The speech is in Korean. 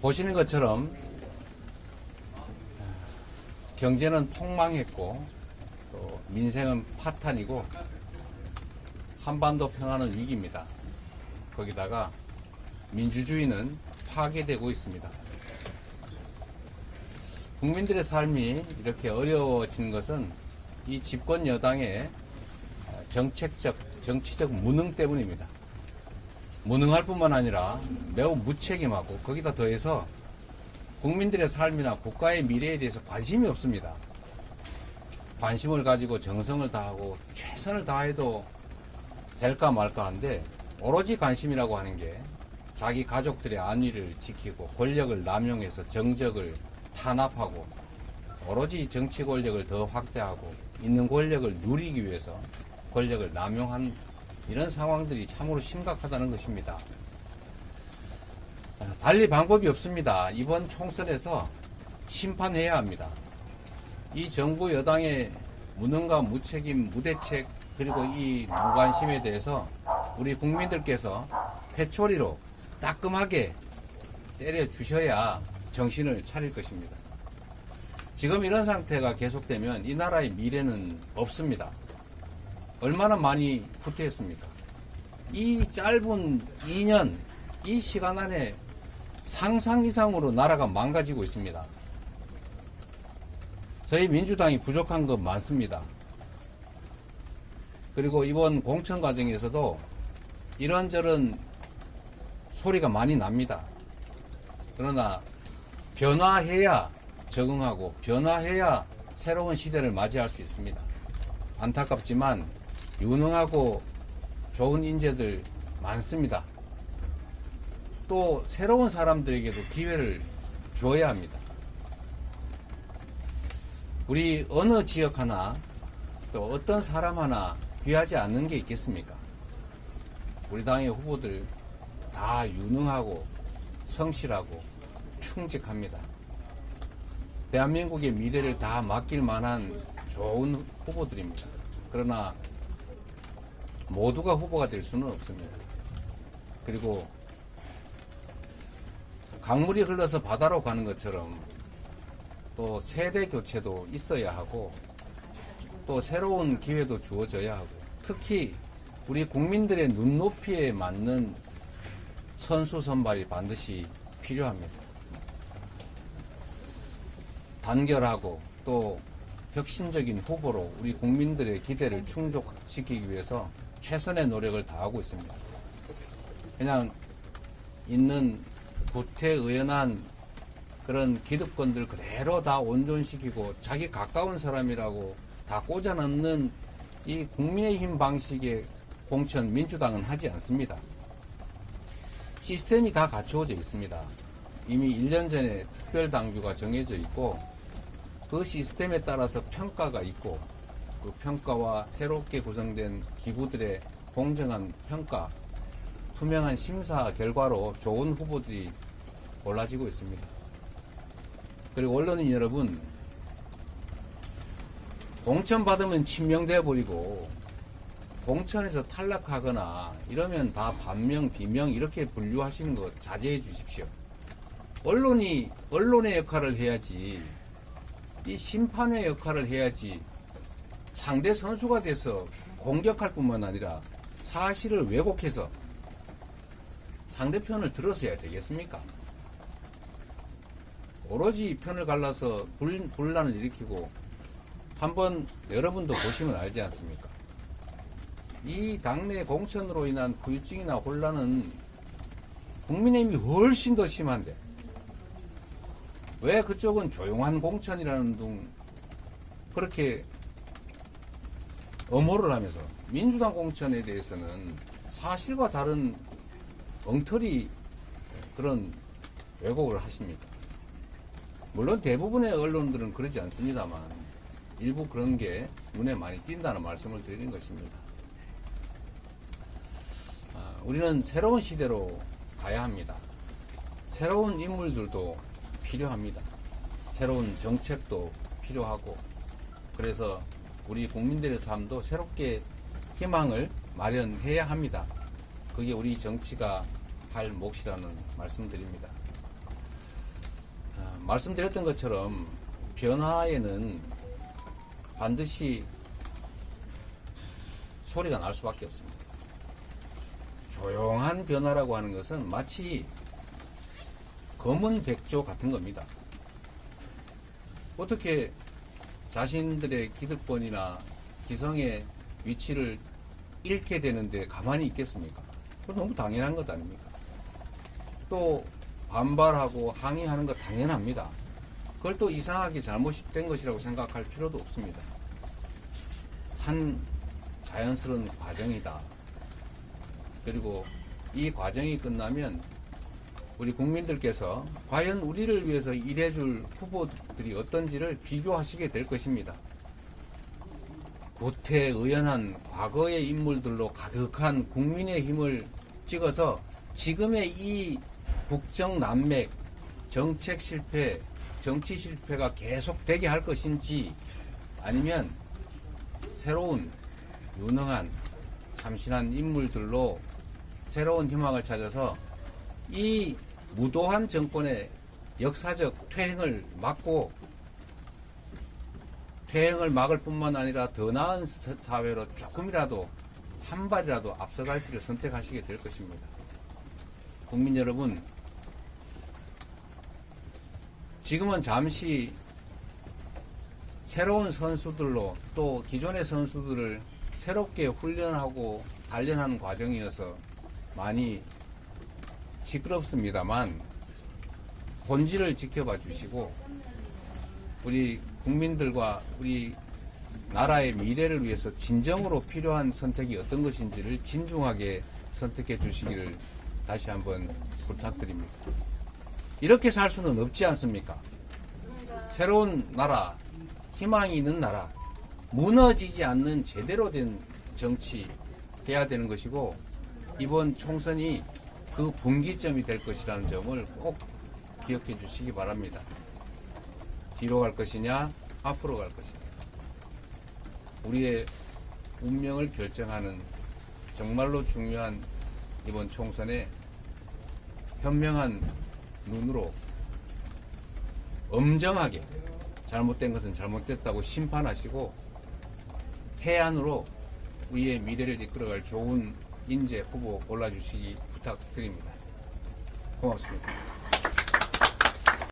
보시는 것처럼 경제는 폭망했고 또 민생은 파탄이고 한반도 평화는 위기입니다. 거기다가 민주주의는 파괴되고 있습니다. 국민들의 삶이 이렇게 어려워지는 것은 이 집권 여당의 정책적, 정치적 무능 때문입니다. 무능할 뿐만 아니라 매우 무책임하고 거기다 더해서 국민들의 삶이나 국가의 미래에 대해서 관심이 없습니다. 관심을 가지고 정성을 다하고 최선을 다해도 될까 말까 한데 오로지 관심이라고 하는 게 자기 가족들의 안위를 지키고 권력을 남용해서 정적을 탄압하고 오로지 정치 권력을 더 확대하고 있는 권력을 누리기 위해서 권력을 남용한 이런 상황들이 참으로 심각하다는 것입니다. 아, 달리 방법이 없습니다. 이번 총선에서 심판해야 합니다. 이 정부 여당의 무능과 무책임, 무대책 그리고 이 무관심에 대해서 우리 국민들께서 회초리로 따끔하게 때려 주셔야 정신을 차릴 것입니다. 지금 이런 상태가 계속되면 이 나라의 미래는 없습니다. 얼마나 많이 후퇴했습니까? 이 짧은 2년, 이 시간 안에 상상 이상으로 나라가 망가지고 있습니다. 저희 민주당이 부족한 것 많습니다. 그리고 이번 공천 과정에서도 이런저런 소리가 많이 납니다. 그러나 변화해야 적응하고 변화해야 새로운 시대를 맞이할 수 있습니다. 안타깝지만 유능하고 좋은 인재들 많습니다. 또 새로운 사람들에게도 기회를 주어야 합니다. 우리 어느 지역 하나 또 어떤 사람 하나 귀하지 않는 게 있겠습니까? 우리 당의 후보들 다 유능하고 성실하고 충직합니다. 대한민국의 미래를 다 맡길 만한 좋은 후보들입니다. 그러나 모두가 후보가 될 수는 없습니다. 그리고 강물이 흘러서 바다로 가는 것처럼 또 세대 교체도 있어야 하고 또 새로운 기회도 주어져야 하고 특히 우리 국민들의 눈높이에 맞는 선수 선발이 반드시 필요합니다. 단결하고 또 혁신적인 후보로 우리 국민들의 기대를 충족시키기 위해서 최선의 노력을 다하고 있습니다. 그냥 있는 구태의연한 그런 기득권들 그대로 다 온전시키고 자기 가까운 사람이라고 다 꽂아 넣는 이 국민의힘 방식의 공천 민주당은 하지 않습니다. 시스템이 다 갖추어져 있습니다. 이미 1년 전에 특별당규가 정해져 있고 그 시스템에 따라서 평가가 있고 그 평가와 새롭게 구성된 기구들의 공정한 평가, 투명한 심사 결과로 좋은 후보들이 골라지고 있습니다. 그리고 언론인 여러분, 공천 받으면 침명돼 버리고 공천에서 탈락하거나 이러면 다 반명, 비명 이렇게 분류하시는 거 자제해 주십시오. 언론이 언론의 역할을 해야지 이 심판의 역할을 해야지 상대 선수가 돼서 공격할 뿐만 아니라 사실을 왜곡해서 상대편을 들어서야 되겠습니까? 오로지 편을 갈라서 불, 분란을 일으키고 한번 여러분도 보시면 알지 않습니까? 이 당내 공천으로 인한 후유증이나 혼란은 국민의힘이 훨씬 더 심한데 왜 그쪽은 조용한 공천이라는 둥 그렇게 엄호를 하면서 민주당 공천에 대해서는 사실과 다른 엉터리 그런 왜곡을 하십니다. 물론 대부분의 언론들은 그러지 않습니다만 일부 그런 게 눈에 많이 띈다는 말씀을 드리는 것입니다. 아, 우리는 새로운 시대로 가야 합니다. 새로운 인물들도 필요합니다. 새로운 정책도 필요하고 그래서 우리 국민들의 삶도 새롭게 희망을 마련해야 합니다. 그게 우리 정치가 할 몫이라는 말씀드립니다. 아, 말씀드렸던 것처럼 변화에는 반드시 소리가 날 수밖에 없습니다. 조용한 변화라고 하는 것은 마치 검은 백조 같은 겁니다. 어떻게 자신들의 기득권이나 기성의 위치를 잃게 되는데 가만히 있겠습니까? 그건 너무 당연한 것 아닙니까? 또 반발하고 항의하는 거 당연합니다. 그걸 또 이상하게 잘못된 것이라고 생각할 필요도 없습니다. 한 자연스러운 과정이다. 그리고 이 과정이 끝나면 우리 국민들께서 과연 우리를 위해서 일해줄 후보들이 어떤지를 비교하시게 될 것입니다. 구태의연한 과거의 인물들로 가득한 국민의 힘을 찍어서 지금의 이 국정 난맥, 정책 실패, 정치 실패가 계속되게 할 것인지 아니면 새로운 유능한 참신한 인물들로 새로운 희망을 찾아서 이 무도한 정권의 역사적 퇴행을 막고 퇴행을 막을 뿐만 아니라 더 나은 사- 사회로 조금이라도 한 발이라도 앞서갈지를 선택하시게 될 것입니다. 국민 여러분, 지금은 잠시 새로운 선수들로 또 기존의 선수들을 새롭게 훈련하고 단련하는 과정이어서 많이 시끄럽습니다만 본질을 지켜봐 주시고 우리 국민들과 우리 나라의 미래를 위해서 진정으로 필요한 선택이 어떤 것인지를 진중하게 선택해 주시기를 다시 한번 부탁드립니다. 이렇게 살 수는 없지 않습니까? 새로운 나라, 희망이 있는 나라, 무너지지 않는 제대로 된 정치 해야 되는 것이고 이번 총선이 그 분기점이 될 것이라는 점을 꼭 기억해 주시기 바랍니다. 뒤로 갈 것이냐, 앞으로 갈 것이냐. 우리의 운명을 결정하는 정말로 중요한 이번 총선에 현명한 눈으로 엄정하게 잘못된 것은 잘못됐다고 심판하시고 해안으로 우리의 미래를 이끌어갈 좋은 인재 후보 골라주시기 부탁드립니다. 고맙습니다.